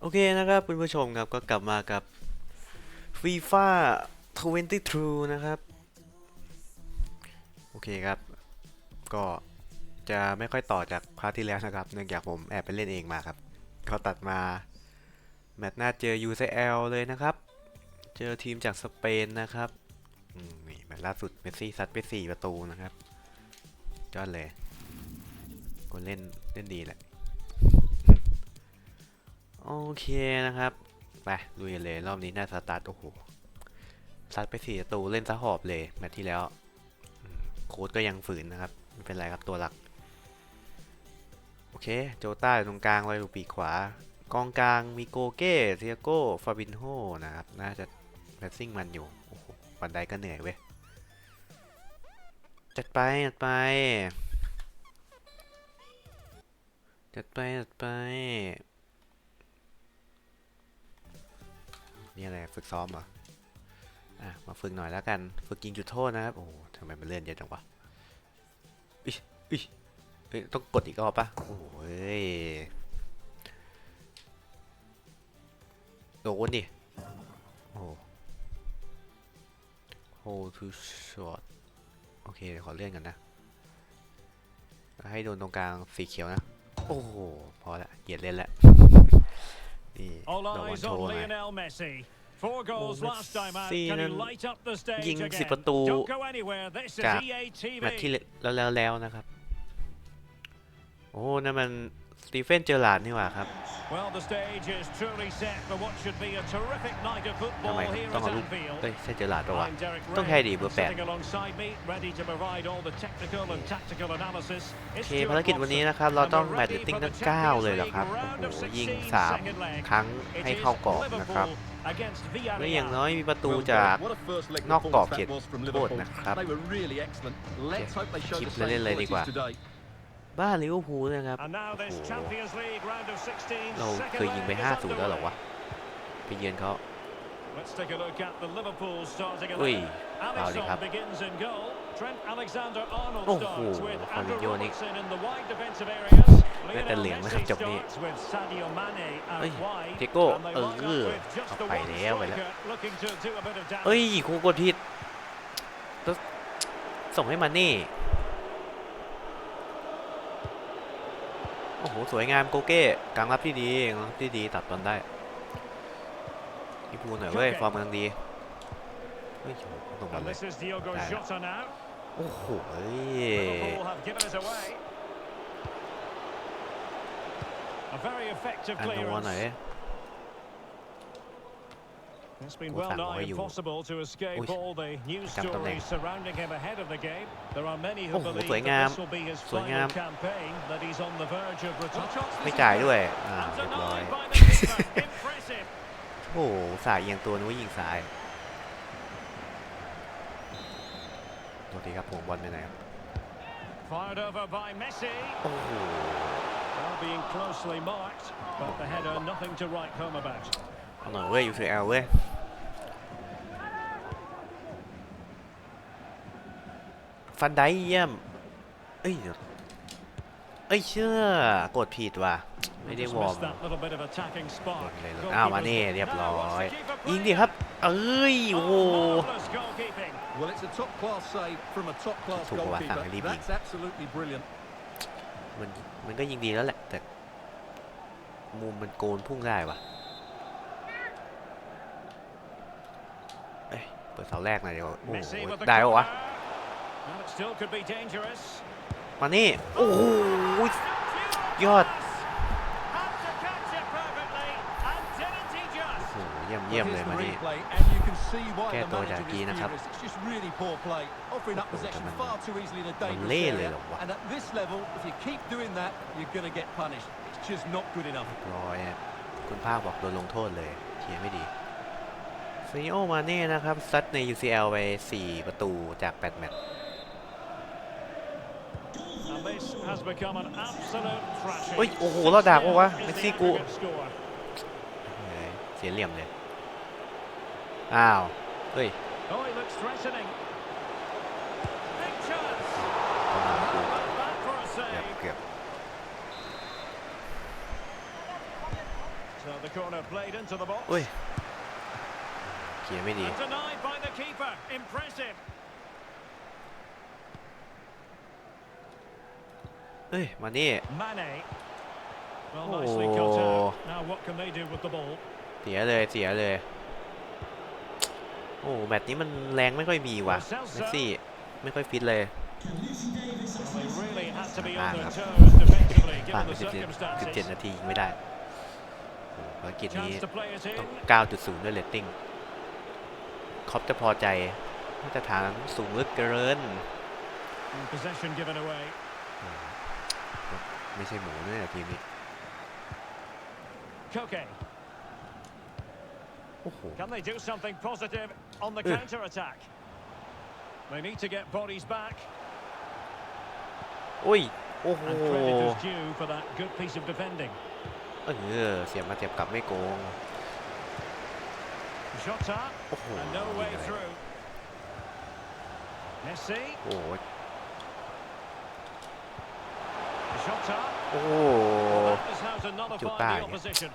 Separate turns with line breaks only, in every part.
โอเคนะครับ คุณผู้ชมครับก็กลับมากับฟีฟ่า2นะครับ โอเคครับ ก็จะไม่ค่อยต่อจากพาร์ทที่แล้วนะครับ เนื่องจากผมแอบไปเล่นเองมาครับ เขาตัดมาแมตช์หน้าเจอ UCL เลยนะครับ เจอทีมจากสเปนนะครับนี่แมตช์ล่าสุดเมสซี่ซัดไป 4 ประตูนะครับยอดเลย ก็เล่นเล่นดีแหละโอเคนะครับ ไปลุยเลย รอบนี้น่าสตาร์ทโอ้โหสตาร์ทไปสี่ตูเล่นซะหอบเลย แมตที่แล้วโค้ดก็ยังฝืนนะครับไม่เป็นไรครับตัวหลัก โอเคโจต้าอยู่ตรงกลางลอยดูปีขวา กองกลางมีโกเก้เซียโก้ฟาบินโฮนะครับ น่าจะแมตซิ่งมันอยู่โอ้โหบันไดก็เหนื่อยเว้ยจัดไป จัดไป จัดไป จัดไปนี่อะไรฝึกซ้อมเหรอ อ่ะ มาฝึกหน่อยแล้วกันฝึกยิงจุดโทษนะครับ โอ้ทำไมมันเลื่อนเยอะจังวะอิอิเฮ้ยต้องกดอีกรอบปะโอ้ยโดนดิ โอ้ hold to s h o t โอเคเดี๋ยวขอเลื่อนกันนะ ให้โดนตรงกลางสีเขียวนะ โอ้โห พอละเหยียดเล่นละนี่โดนโชว์ให้ซีนั้นยิง10ประตูจากแมตช์ที่แล้วแล้ว นะครับ โอ้ นั่นมันสตีเฟนเจอร์ลาดนี่ว่าครับทำไมต้องเอาลูกเอ้ยใช่เจอร์ลาดตัวต้องแค่ดีเบอร์แปดโอเค ภารกิจวันนี้นะครับ เราต้องแมตช์ตติ้งทั้ง9เลยเหรอครับโอ้โหยิง3 ครั้งให้เข้ากรอบนะครับและอย่างน้อยมีประตูจากนอกกรอบเขตโทษนะครับคลิปเล่นเลยดีกว่าบ้าลิเวอร์พูลนะครับเราเคยยิงไป5รแล้วหรอวะ ไปเยือนเขาอุ้ย เอาเลยครับ โอ้โหฟาริโยนี่น้แต่เหลืองนะครับ จบนี้ เฮ้ย เทโก้เออ เอาไปแล้วไปแล้วเฮ้ยค่กดผิดส่งให้มันนี่โอ้โหสวยงามโกเก้กลางรับที่ดีกลางรับที่ดีตัดบอลได้อีภูหน่อยเว้ย ฟอร์มกำลังดีเฮ้ยตรงบอลเลยได้โอ้โหอันตรวบอลหน่อย It's been well nigh impossible to escape all the news stories surrounding him ahead of the game. There are many who believe that this will be his final campaign, that he's on the verge of retirement. ไม่จ่ายด้วยอ่าเรียบร้อยโอ้โหสายเอียงตัวนู้ยิงสายโทษทีครับผมบอลไปไหนครับ Fired over by Messi. โอ้โห Well being closely marked, but the header nothing to write home about. เอาหน่อยเว้ย UCL เว้ยฟันได้เยี่ยม เอ้ย เอ้ยเชื่อกดผิดว่ะไม่ได้วอร์มอ้าวมาเนี่เรียบร้อย ยิงดิครับ เอ้ยโหถูกว่าสั่งให้รีบยิงมันมันก็ยิงดีแล้วแหละ แต่มุมมันโกนพุ่งได้ว่ะเปิดเสาแรกหน่อยเดี๋ยวโอ้เหได้ปะวะ มานี่ โอ้โหยอดเยี่ยมเยี่ยมเลยมานี่แก้ตัวจากกีนะครับมันเล่เลยหรอวะลอยคุณภาคบอกโดนลงโทษเลยเทียไม่ดีซีโอมาเน่นะครับซัดใน UCL ไป 4 ประตูจาก8แมตช์เฮ้ย โอ้โหเราดักวะเมซี่กูเสียเหลี่ยมเลย อ้าว เฮ้ยอเฮ้ยเขียนไม่ดีเฮ้ย มานี่โอ้เสียเลยเสียเลย โอ้แมต์นี้มันแรงไม่ค่อยมีว่ะเมสซี่ ไม่ค่อยฟิตเลยมากครับผานไป17็ดนาทีไม่ได้ภารกิจนี้ต้อง9.0 ด้วยเลตติ้งคอปจะพอใจมาตรฐานสูงลึกเกินไม่ใช่หมูนี่แหละทีมนี้โอ้โห Can they do something positive on the counter attack? They need to get bodies back. อุ้ยโอ้โห And credit is due for that good piece of defending. เออเสียบมาเสียบกลับไม่โกง Jota โอ้โห and no way through Messi โอ้โห Jota โอ้โห that is how to nullify the opposition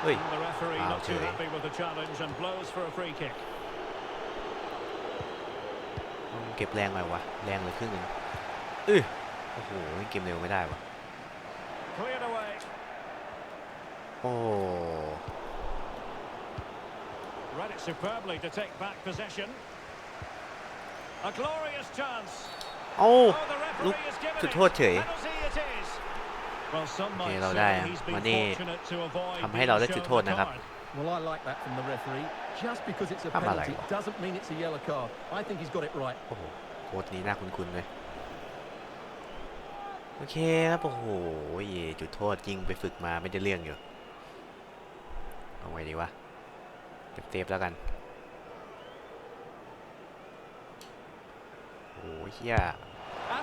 เฮ้ย the referee Ah, not too okay. happy with the challenge and blows for a free kick ต้องเก็บแรงหน่อยวะแรงเหลยครึ่งหนึงเอ้ยโอ้โหเล่นเกมเร็วไม่ได้วะ cleared away โอ้โห it superbly to take back possession. A glorious chance. Oh, oh the referee has given it. Penalty it is. Well, some might say he's been fortunate to avoid being shown the card. Well, I like that from the referee. Just because it's a penalty doesn't mean it's a yellow card. I think he's got it right. Oh, what a nice one. าคุ้นโอเคครับโอ้โหจุดโทษยิงไปฝึกมาไม่ได้เรื่องอยู่เอาไงดีวะเต็มๆแล้วกัน โอ้ยเฮียโอ้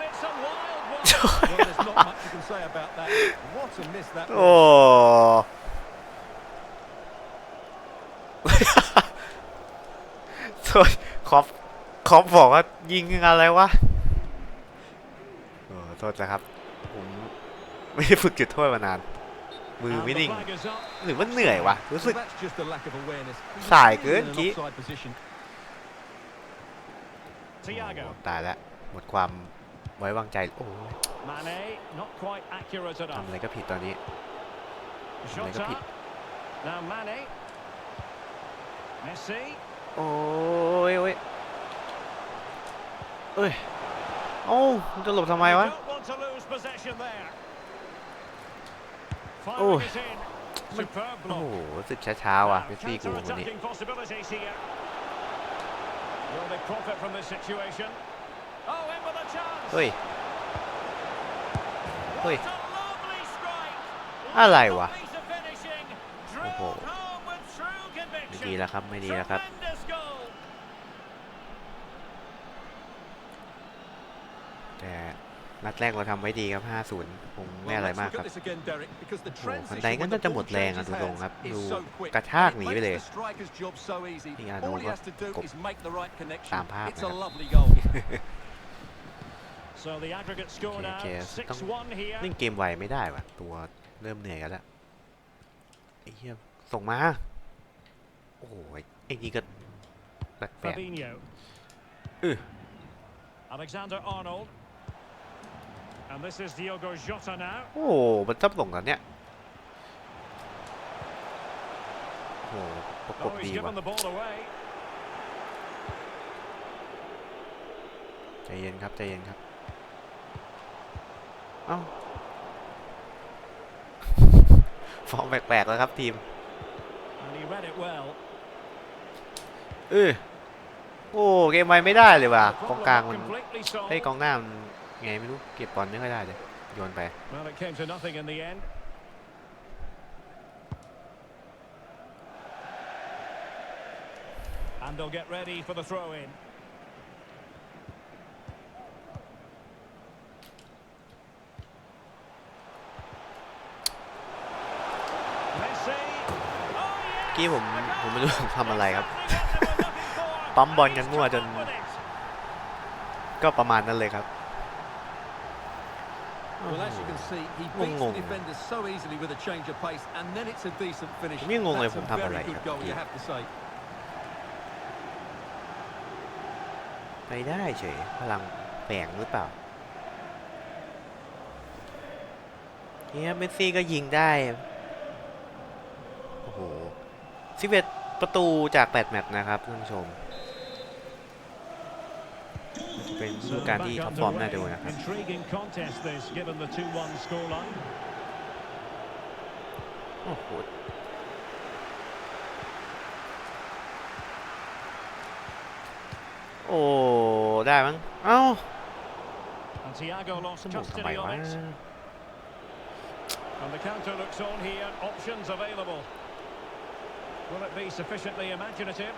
โทษคอฟคอฟบอกว่า ยิงอะไรวะโอ้โทษนะครับ ผมไม่ได้ฝึกจุดโทษมานานมือวินิ่ง หรือว่าเหนื่อยวะ รู้สึก สายเกินกี้ตายแล้วหมดความไว้วางใจโอ้ทำอะไรก็ผิดตอนนี้ทำอะไรก็ผิดโอ้ยโอ้ยเอ้ยโอ้จะหลบทำไมวะโอ้ยมันโอ้โหสึกช้าๆ ว่ะเี่ซีกูคนนี้เฮ้ย เฮ้ย อะไรวะโอ้โหไม่ดีแล้วครับ ไม่ดีแล้วครับนัดแรกเราทำไว้ดีครับ 50 คงไม่อะไรมากครับโอ้คันไดก็น่าจะหมดแรงอ่ะดูตรงครับ ดูกระชากหนีไปเลย นี่อาโนก็กบตามภาพนะครับต้องเล่นเกมไวไม่ได้ว่ะ ตัวเริ่มเหนื่อยกันแล้วไอ้เหี้ยส่งมา โอ้ยไอ้นี่ก็แปลกๆเออ Alexander Arnold โอ้มันจับลงกั้เนี่ยโอ้ประกบดีว่ะใจเย็นครับใจเย็นครับเอ้าฟอร์มแปลกๆแล้วครับทีมเออโอ้เกมไวไม่ได้เลยว่ะกองกลางมันให้กองหน้ามันไงไม่รู้เก็บบอลไม่ค่อยได้เลยโยนไปกี้ผมผมไม่รู้ทำอะไรครับ ปั๊มบอลกันมั่วจน ก็ประมาณนั้นเลยครับงงงมีงงเลยผมทำอะไรครับไม่ได้เฉยพลังแปลงหรือเปล่าเนี่ยเมสซี่ก็ยิงได้ โอ้โหสิเอ็ดประตูจากแปดแมตช์นะครับท่านผู้ชมเป็นฤดูกาลที่ท็อปฟอร์มน่าดูนะครับโอ้โหโอ้ได้มั้งเอ้าสมุกทำไมวะ And the counter looks on here, options available. Will it be sufficiently imaginative?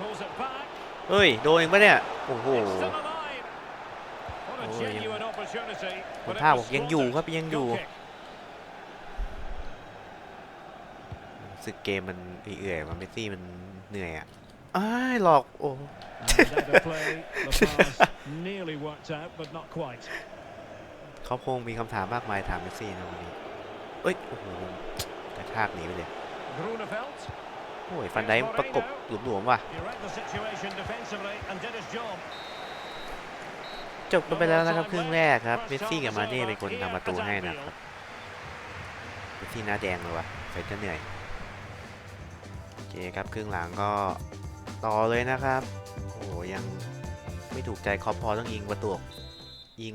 Pulls it back. เฮ้ยโดนเองปะเนี่ยโอ้โหคอยท่าบอกยังอยู่ครับยังอยู่ สึกเกมมันเอื่อยมันเมซี่มันเหนื่อยอ่ะไอ้หลอกโอ้เขาคงมีคำถามมากมายถามเมสซี่นะวันนี้เอ้ยโอ้โหกระทากหนีไปเลยอ้ยฟันไดประกบหลวมๆว่ะ จบไปแล้วนะครับครึ่งแรกครับเมสซี่กับมาเน่เป็นคนทำประตูให้นะครับเมสซี่หน้าแดงเลยว่ะใส่จะเหนื่อยโอเคครับครึ่งหลังก็ต่อเลยนะครับโอ้ยังไม่ถูกใจคอพอต้องยิงประตูยิง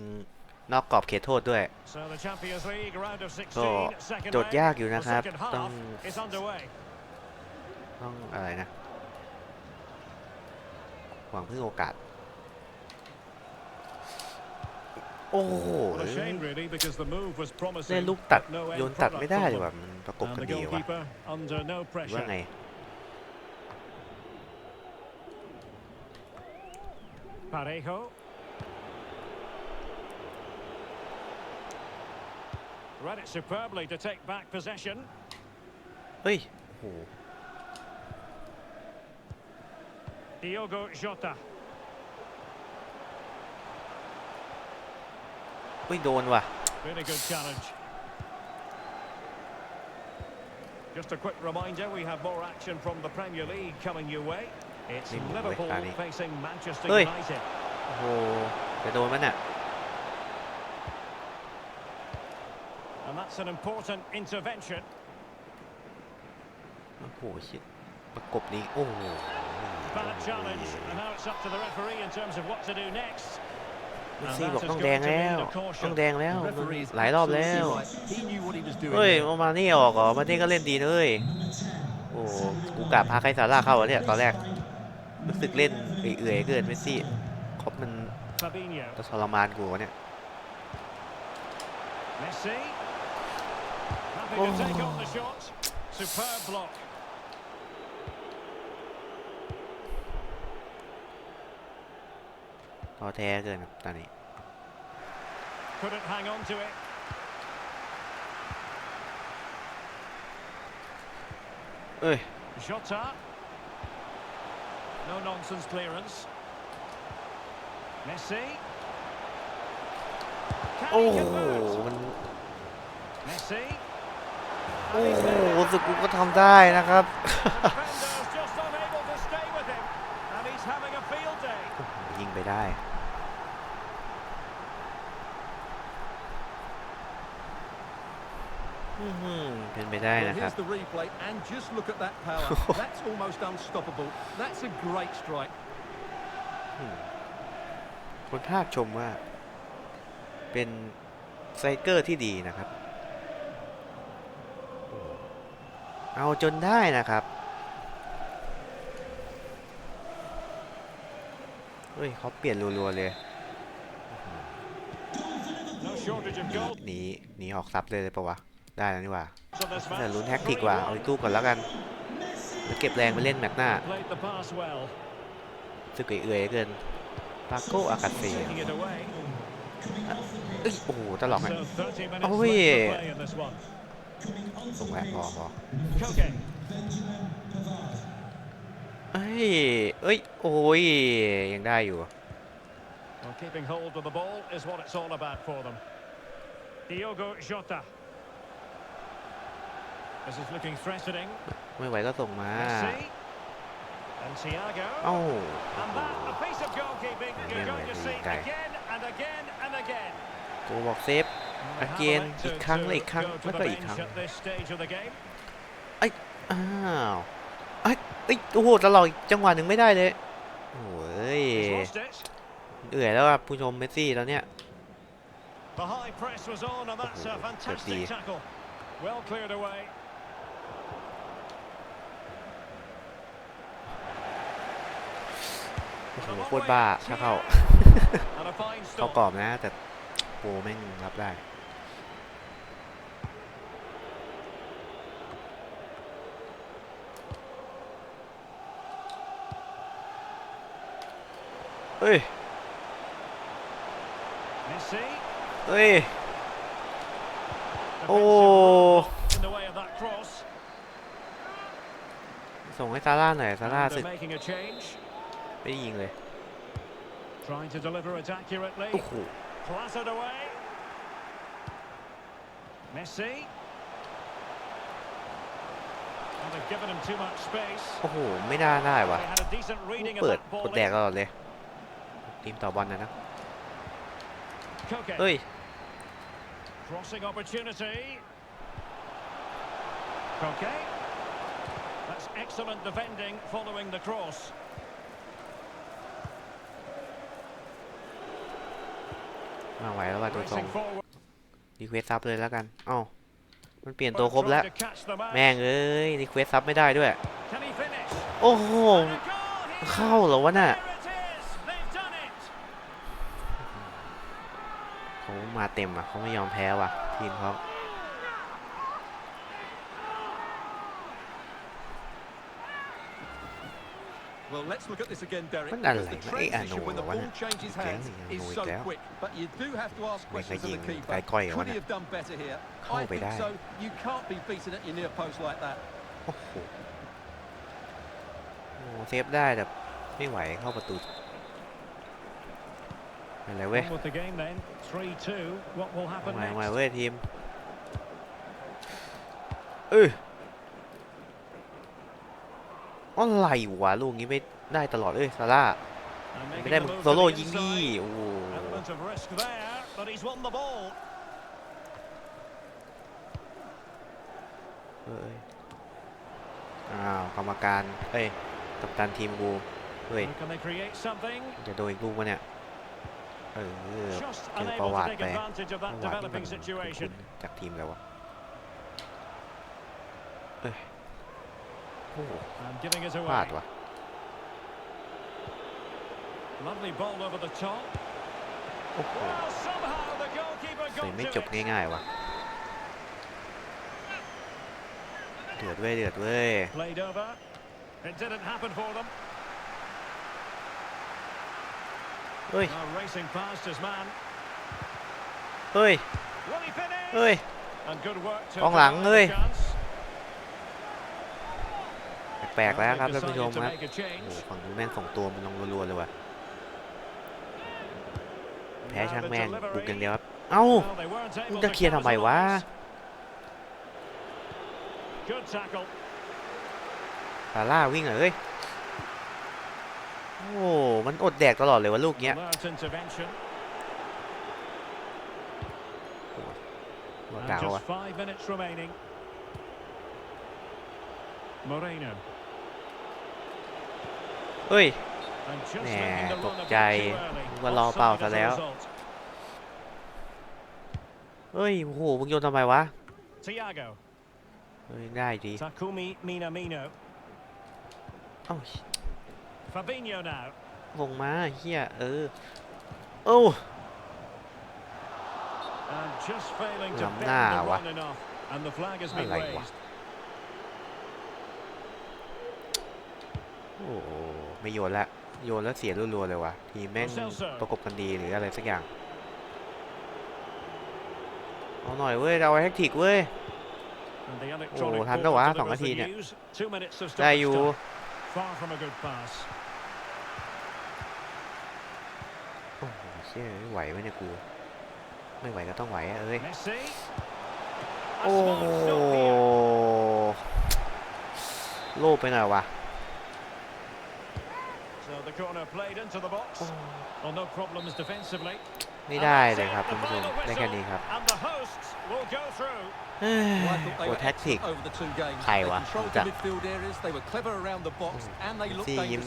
นอกกรอบเขตโทษด้วยก็โจทย์ยากอยู่นะครับต้องต้องอะไรนะหวังพึ่งโอกาส โอ้โหเล่นลูกตัด โยนตัดไม่ได้เลยว่ะมันประกบกันดีว่ะว่าไงเฮ้ยโอ้โห Diogo Jota อุ้ยโดนว่ะ Been a good challenge. Just a quick reminder, we have more action from the Premier League coming your way. It's Liverpool, Liverpool facing Manchester Oi. United. Oh, it? And that's an important intervention. โอ้โหเชิดประกบนี้ โอ้โห oh, ม a ซี่บอกต้องแดงแล้ว ต้องแดงแล้ว หลายรอบแล้ว เฮ้ยโอมานี่ออกเหรอมานี่ก็เล่นดีเลยโอ้ กูกะพาใครสาร่าเข้าเนี่ย ตอนแรก รู้สึกเล่นเอื่อยเกินเมสซี่ครบมันจะทรมานกูเนี่ยโอ้ท้อแท้เกินตอนนี้ couldn't hang on to it. Hey. Jota. No nonsense clearance. Messi. Can oh, man. Messi. โอ้โหสุกุก็ทำได้นะครับ ยิงไปได้เป็นไปได้นะครับคนภาคชมว่าเป็นไซเกอร์ที่ดีนะครับ เอาจนได้นะครับ เฮ้ยเขาเปลี่ยนรัวๆเลยหนีหนีออกซับเลยเลยปะวะได้แล้วนี่ว่าแต่ลุ้นแฮกติกว่าเอาตู้ก่อนแล้วกันแล้วเก็บแรงไปเล่นแมตช์หน้าสึกเอื่อยเกินปาโกอากาศเสียเอ้ยโอ้โหตลอดเลโอ้ยส่งแหวกพอเฮ้ยเอ้ย โอ้ย ยังได้อยู่ keeping hold of the ball is what it's all about for them. Diogo Jota. ไม่ไหวก็ส่งมาโอ้าไม่ไหวดีไกลกูบอกเซฟอาเกนอีกครั้งเลยอีกครั้งแล้วก็อีกครั้งไอ้อ้าวไอ้ไอ้โอ้โหตลอดจังหวะหนึ่งไม่ได้เลยโอ้ยเหนื่อยแล้วอ่ะผู้ชมเมสซี่ตอนเนี้ยโอ้โหเกืบดี Well cleared away. โหโคตรบ้า ถ้าเข้า เขากรอบนะ แต่โปแม่งรับได้ เฮ้ย เฮ้ย โอ้ ส่งให้ซาร่าหน่อยซาร่าสิไม่ได้ยิงเลย Trying to deliver it accurately. โอ้โห Plastered away. Messi. And they've given him too much space. oh, ไม่น่าได้ว่ะ They had a decent reading of เปิด that ก ball. ดแดกตลอดเลยทีมต่อบอลนะนะ Koke. เฮ้ย Crossing opportunity. Koke. That's excellent defending following the cross. มาไหวแล้วว่าตัวตรง รีเควสซับเลยแล้วกัน เอ้ามันเปลี่ยนตัวครบแล้ว แม่งเอ้ยรีเควสซับไม่ได้ด้วย โอ้โห เข้าเหรอวะน่ะเขามาเต็มอ่ะ เขาไม่ยอมแพ้ว่ะ ทีมเขา Well, let's look at this again, Derek. the transition when the ball changes hands is so quick. But you do have to ask questions of the keeper. Could he have done better here? Eh? so. You can't be beaten at your near post like that. โอ้โหเซฟได้แต่ไม่ไหวเข้าประตูอะไรเว้ยทำไมเว้ยทีมเออ oh. oh, อะไรวะลูกนี้ไม่ได้ตลอดเลยซาร่าไม่ได้โซโล่ยิงดีโอ้เอ้ยอ้าวกรรมการ เอ้ยกัปตันทีมกูเฮ้ย จะโดนอีกลูกวะเนี่ย เออเจอประวัติไปประวัติที่มันจากทีมแล้ววะเอ้ยอพลาดวะโอ้โหไม่จบ ง่ายๆว่ะเดือดเว้ยเดือดเว้ยเฮ้ยเฮ้ยเฮ้ยกองหลังเฮ้ยปลกๆแล้วครับท่านผู้ชมครับโอ้ฝั่งนู้นแม่งสองตัวมันลงรัวๆเลยว่ะ แพ้ช่างแม่งบุกอย่างเดียวครับ เอ้ามึงจะเคลียร์ทำไมวะซาร่าวิ่งเลยโอ้ มันอดแดกตลอดเลยวะลูกเนี้ยว่ากาวะเฮ้ยแหมตกใจว่ารอเปล่าซะแล้ว เฮ้ย โอ้โห มึงโยนทำไมวะเฮ้ย ง่ายดีเอ้าลงมาเฮียเออโอ้ล้ำหน้าวะอะไรวะโอ้ไม่โยนละโยนแล้วเสียรัวๆเลยวะทีแม่งประกบกันดีหรืออะไรสักอย่าง เอาหน่อยเว้ยเราแฮกทิกเว้ย โอ้ทันแล้ววะสองนาทีเนี่ย ได้อยู่ โอ้โหเชี่ยไม่ไหวไหมเนี่ยกู ไม่ไหวก็ต้องไหวอะเอ้ยโอ้โหโลภไปหน่อยวะไม่ได้เลยครับคุณผู้ชมได้แค่นี้ครับโอ้แท็กติกใครวะจักซียิ้ม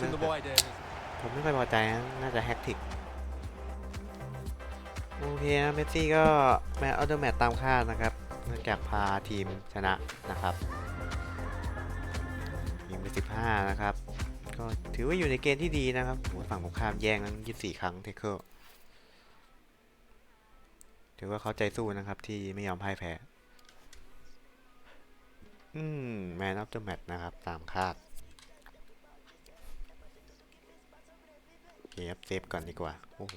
ผมไม่ค่อยพอใจน่าจะแท็กติก โอเคเมสซี่ก็แมตช์ออโตแมตตามคาดนะครับเนื่องจากพาทีม ชนะ นะครับยิงไป15นะครับ็ถือว่าอยู่ในเกณฑ์ที่ดีนะครับฝั่งของข้ามแย่งนั้นยี่สี่ครั้งเทคเกิลถือว่าเขาใจสู้นะครับที่ไม่ยอมพ่ายแพ้ อืม แมนออฟเดอะแมตช์นะครับ ตามคาดเก็บเซฟก่อนดีกว่า โอ้โห